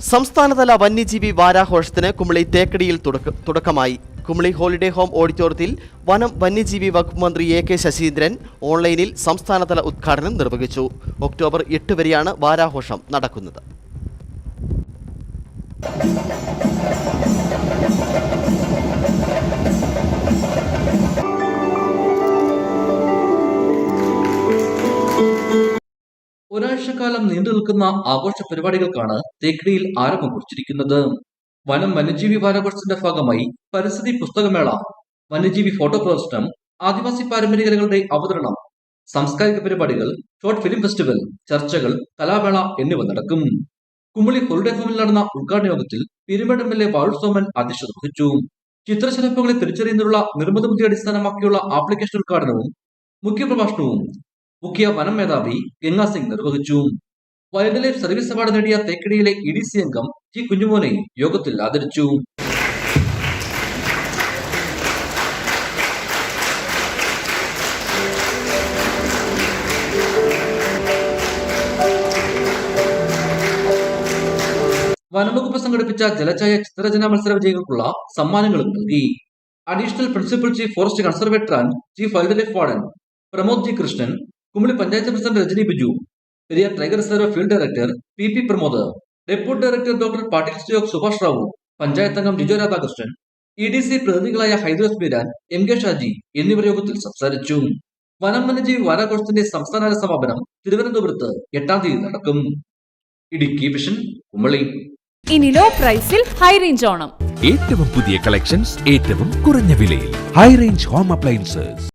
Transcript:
സംസ്ഥാനതല വന്യജീവി വാരാഘോഷത്തിന് കുമളി തേക്കടിയിൽ തുടക്ക- തുടക്കമായി. കുമളി ഹോളിഡേ ഹോം ഓഡിറ്റോറിയത്തിൽ വനം വന്യജീവി വകുപ്പ് മന്ത്രി എ കെ ശശീന്ദ്രൻ ഓൺലൈനിൽ സംസ്ഥാനതല ഉദ്ഘാടനം നിർവഹിച്ചു. ഒക്ടോബർ എട്ട് വരെയാണ് വാരാഘോഷം നടക്കുന്നത്. ഒരാഴ്ചക്കാലം നീണ്ടു നിൽക്കുന്ന ആഘോഷ പരിപാടികൾക്കാണ് തേക്കടിയിൽ ആരംഭം കുറിച്ചിരിക്കുന്നത്. വനം വന്യജീവി വാരാഘോഷത്തിന്റെ ഭാഗമായി പരിസ്ഥിതി പുസ്തകമേള വന്യജീവി ഫോട്ടോ പ്രദർശനം ആദിവാസി പാരമ്പര്യ കലകളുടെ അവതരണം സാംസ്കാരിക പരിപാടികൾ ഷോർട്ട് ഫിലിം ഫെസ്റ്റിവൽ ചർച്ചകൾ കലാമേള എന്നിവ നടക്കും. കുമളി ഹോളിഡേ ഹോമിൽ നടന്ന ഉദ്ഘാടന യോഗത്തിൽ Perumbadam M L A Vazhoor Soman അധ്യക്ഷത വഹിച്ചു. ചിത്രശലഭങ്ങളെ തിരിച്ചറിയുന്നതിനുള്ള നിർമ്മിത ബുദ്ധി അടിസ്ഥാനമാക്കിയുള്ള ആപ്ലിക്കേഷൻ ഉദ്ഘാടനവും മുഖ്യപ്രഭാഷണവും മുഖ്യ വനം മേധാവി ഗംഗാ സിംഗ് നിർവഹിച്ചു. വൈൽഡ് ലൈഫ് സർവീസ് അവാർഡ് നേടിയ തേക്കടിയിലെ ഇ ഡി സി അംഗം ജി കുഞ്ഞുമോനെ യോഗത്തിൽ ആദരിച്ചു. വനംവകുപ്പ് സംഘടിപ്പിച്ച ജലഛായ ചിത്രരചനാ മത്സര വിജയികൾക്കുള്ള സമ്മാനങ്ങളും നൽകി. Additional principal chief forest conservator and chief wildlife warden Pramod G Krishnan Kumily panchayat president Rajani Biju Periyar tiger reserve field director P P Pramod deputy director doctor Patil stock Subhash Rao panchayat അംഗം Jijo Radhakrishnan E D C പ്രതിനിധികളായ Haidaros Beeran M K Shaji എന്നിവർ യോഗത്തിൽ സംസാരിച്ചു. വനം വന്യജീവി വാരാഘോഷത്തിന്റെ സംസ്ഥാനതല സമാപനം തിരുവനന്തപുരത്ത് എട്ടാം തീയതി നടക്കും. ഇടുക്കി വിഷൻ കുമളി. ഇനി ലോ പ്രൈസിൽ ഹൈ റേഞ്ച് ഓണം. ഏറ്റവും പുതിയ കളക്ഷൻസ് ഏറ്റവും കുറഞ്ഞ വിലയിൽ. High range home appliances